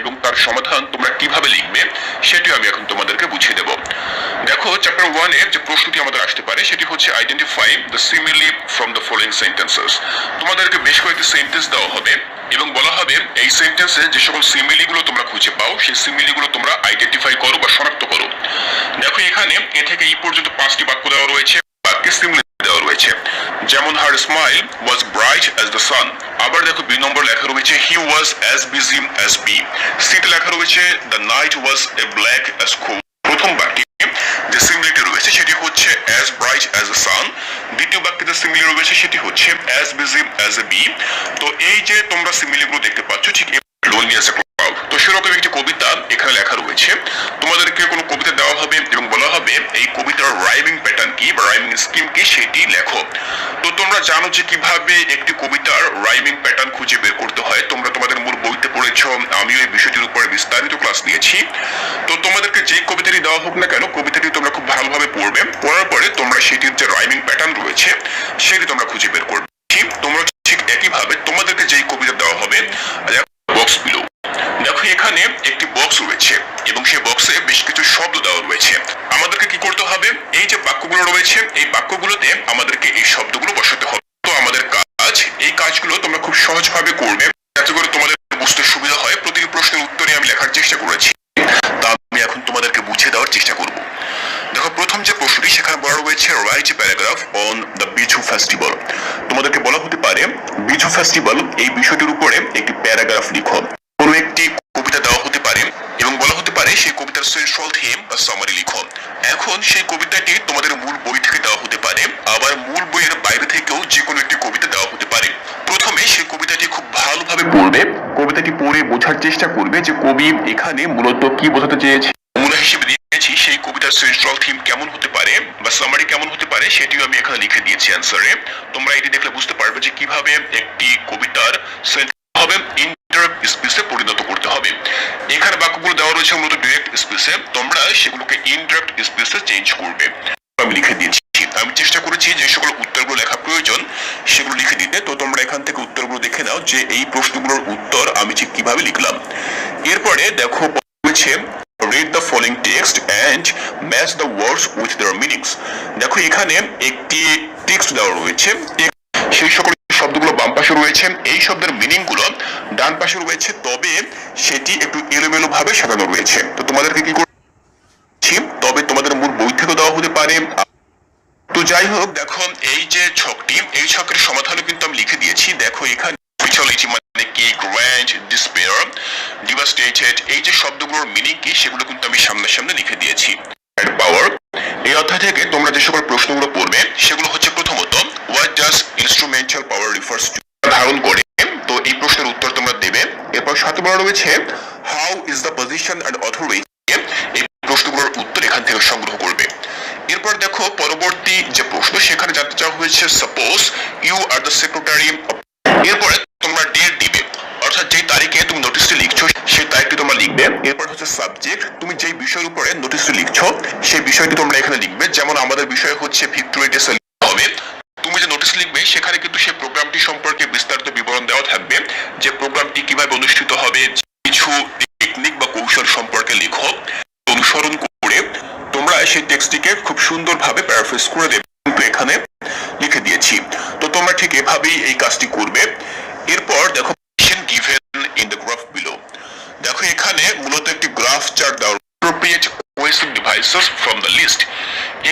এবং তার সমাধান তোমরা কীভাবে লিখবে, সেটি আমি এখন তোমাদেরকে বুঝিয়ে দেব। দেখো চ্যাপ্টার ওয়ানে যে প্রশ্নটি আমাদের আসতে পারে, সেটি হচ্ছে identify the simile from the following sentences তোমাদেরকে বেশ কয়েকটি সেন্টেন্স দেওয়া হবে, এবং বলা হবে এই সেন্টেন্সে যে সকল সিমিলি গুলো তোমরা খুঁজে পাও, সেই সিমিলি গুলো তোমরা আইডেন্টিফাই করো বা শনাক্ত করো। দেখো, এখানে এ থেকে এই পর্যন্ত পাঁচটি বাক্য দেওয়া রয়েছে বাক্যে সিমিলি দেওয়া রয়েছে। যেমন her smile was bright as the sun আবার দেখো বি নম্বর লেখা রয়েছে he was as busy as B সিতে লেখা রয়েছে the night was a black as coal প্রথম বাক্যে যে সিমিলিটি রয়েছে সেটি হচ্ছে as bright as a sun দ্বিতীয় বাক্যে যে সিমিলি রয়েছে সেটি হচ্ছে as busy as a bee তো এই যে তোমরা সিমিলিগুলো দেখতে পাচ্ছ, ঠিক লোনলি অ্যাজ তো সেরকম একটি কবিতা এখানে লেখা রয়েছে। তোমাদেরকে কোনো কবিতা দেওয়া হবে এবং বলা হবে, এই কবিতার রাইমিং প্যাটার্ন কি বা রাইমিং স্কিম কি সেটি লেখো। তো তোমরা জানো যে কীভাবে একটি কবিতার রাইমিং প্যাটার্ন খুঁজে বের করতে হয়। তোমরা তোমাদের মূল বইতে পড়েছ, আমিও এই বিষয়টির উপরে বিস্তারিত ক্লাস নিয়েছি। তো তোমাদেরকে যে কবিতাটি দেওয়া হোক না কেন, কবিতাটি তোমরা খুব ভালোভাবে পড়বে। পড়ার পরে তোমরা সেটির যে রাইমিং প্যাটার্ন রয়েছে, সেটি তোমরা খুঁজে বের করবে। তোমরা ঠিক একইভাবে তোমাদেরকে যেই কবিতা দেওয়া হবে বক্স বিলো দেখো এখানে একটি বক্স রয়েছে এবং সেই বক্সে বেশ কিছু শব্দ দেওয়া রয়েছে। আমাদেরকে কি করতে হবে? এই যে বাক্যগুলো রয়েছে, এই বাক্যগুলোতে আমাদেরকে এই শব্দগুলো বসাতে হবে। তো আমাদের কাজ, এই কাজগুলো তোমরা খুব সহজভাবে করবে। যাতে করে তোমাদের বুঝতে সুবিধা হয়। প্রতিটি প্রশ্নের উত্তরে আমি লেখার চেষ্টা করেছি। তা আমি এখন তোমাদেরকে বুঝিয়ে দেওয়ার চেষ্টা করব। দেখো, প্রথম যে প্রশ্নটি সেখানে বলা রয়েছে write paragraph on the Biju festival তোমাদেরকে বলা হতে পারে বিজু ফেস্টিভ্যাল এই বিষয়টির উপরে একটি প্যারাগ্রাফ লিখো। কোনো একটি কবিতা দেওয়া হতে পারে এবং বলা হতে পারে সেই কবিতার সেন্ট্রাল থিম বা সামারি লিখো এখন সেই কবিতাটি তোমাদের মূল বই থেকে দেওয়া হতে পারে। আবার মূল বইয়ের বাইরে থেকেও যে কোনো একটি কবিতা দেওয়া হতে পারে। প্রথমে সেই কবিতাটি খুব ভালোভাবে পড়বে। কবিতাটি পড়ে বোঝার চেষ্টা করবে যে কবি এখানে মূলত কি বোঝাতে চেয়েছে। নমুনা হিসেবে দিয়েছি সেই কবিতার সেন্ট্রাল থিম কেমন হতে পারে বা সামারি কেমন হতে পারে সেটিও আমি এখানে লিখে দিয়েছি অ্যান্সারে তোমরা এটি দেখলে বুঝতে পারবে যে কীভাবে একটি কবিতার হবে ইন্টারাক্ট স্পেসে পরিণত করতে হবে। এখানে বাক্যগুলো দেওয়া রয়েছে মূলত ডিরেক্ট স্পেসে তোমরা সেগুলোকে ইনডাইরেক্ট স্পেসে চেঞ্জ করবে। আমি লিখে দিয়েছি আমি চেষ্টা করেছি যে সকল উত্তরগুলো লেখা প্রয়োজন, সেগুলো লিখে দিতে। তো তোমরা এখান থেকে উত্তরগুলো দেখে নাও যে এই প্রশ্নগুলোর উত্তর আমি ঠিক কীভাবে লিখলাম। এরপরে দেখো রয়েছে read the following text and match the words with their meanings. দেখো এখানে একটি টেক্সট দেওয়া রয়েছে। সেই সকল শব্দগুলো বাম পাশে রয়েছে এই শব্দের মিনিংগুলো ডান পাশে রয়েছে, তবে সেটি একটু এলোমেলো ভাবে সাজানো রয়েছে। তো তোমাদেরকে কি করছি? তবে তোমাদের মূল বই থেকে দেওয়া হতে পারে। তো যাই হোক, দেখো, এই যে ছকটি, এই ছকের সমাধানও কিন্তু আমি লিখে দিয়েছি। দেখো, এখানে মানে কি গ্র্যান্ড ডিসপেয়ার ডিভাস্টেটেড এই যে শব্দগুলোর মিনিং কি, সেগুলো কিন্তু আমি সামনে সামনে লিখে দিয়েছি। পাওয়ার এই অধ্যায় থেকে তোমরা যে সকল প্রশ্নগুলো পড়বে, সেগুলো হচ্ছে প্রথমত what does instrumental power refers to ধারণ করে তো এই প্রশ্নের উত্তর তোমরা দেবে এরপর সাথে বলা রয়েছে how is the position and authority এই প্রশ্নগুলোর উত্তর এখান থেকে সংগ্রহ করবে। এরপর দেখো, পরবর্তী যে প্রশ্ন, সেখানে জানতে চাওয়া হয়েছে suppose you are the secretary এরপরে তোমরা ডেট দিবে। অর্থাৎ যেই তারিখে তুমি নোটিশটি লিখছো, সেই তারিখটি তোমরা লিখবে। এরপর হচ্ছে সাবজেক্ট তুমি যেই বিষয়ের উপরে নোটিশটি লিখছো, সেই বিষয়টি তোমরা এখানে লিখবে। যেমন আমাদের বিষয় হচ্ছে ভিক্টোরিয়া ডে হবে তুমি যে নোটিশ লিখবে, সেখানে কিন্তু সেই প্রোগ্রামটি সম্পর্কে বিস্তারিত বিবরণ দেওয়া থাকবে। যে প্রোগ্রামটি কীভাবে অনুষ্ঠিত হবে, কিছু টেকনিক বা কৌশল সম্পর্কে লেখো, অনুসরণ করে তোমরা সেই টেক্সটটিকে খুব সুন্দরভাবে প্যারাফ্রেজ করে দেবে। কিন্তু এখানে লিখে দিয়েছি। তো তোমরা ঠিক এভাবেই এই কাজটি করবে। এরপর দেখো given in the graph below দেখো, এখানে মূলত একটি গ্রাফ চার্ট দেওয়া devices from the list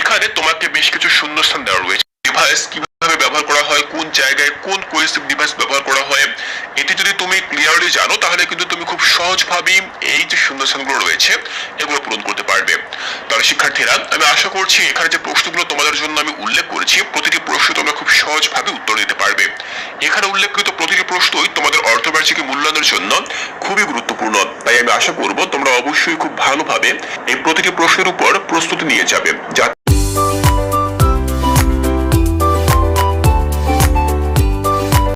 এখানে তোমাকে বেশ কিছু শূন্যস্থান দেওয়া রয়েছে। ডিভাইস কীভাবে ব্যবহার করা হয়, কোন জায়গায় কোন কোহেসিভ ডিভাইস ব্যবহার করা হয়, এটি যদি তুমি ক্লিয়ারলি জানো, তাহলে কিন্তু তুমি খুব সহজভাবেই এই যে শূন্যস্থানগুলো রয়েছে, এগুলো পূরণ করতে পারবে। তাহলে শিক্ষার্থীরা, আমি আশা করছি এখানে যে প্রশ্নগুলো তোমাদের জন্য আমি উল্লেখ করেছি, প্রতিটি প্রশ্ন তোমরা খুব সহজভাবে উত্তর দিতে পারবে। এখানে উল্লেখকৃত প্রতিটি প্রশ্নই তোমাদের অর্থবার্ষিকী মূল্যায়নের জন্য খুবই গুরুত্বপূর্ণ। তাই আমি আশা করব তোমরা অবশ্যই খুব ভালোভাবে এই প্রতিটি প্রশ্নের উপর প্রস্তুতি নিয়ে যাবে, যাতে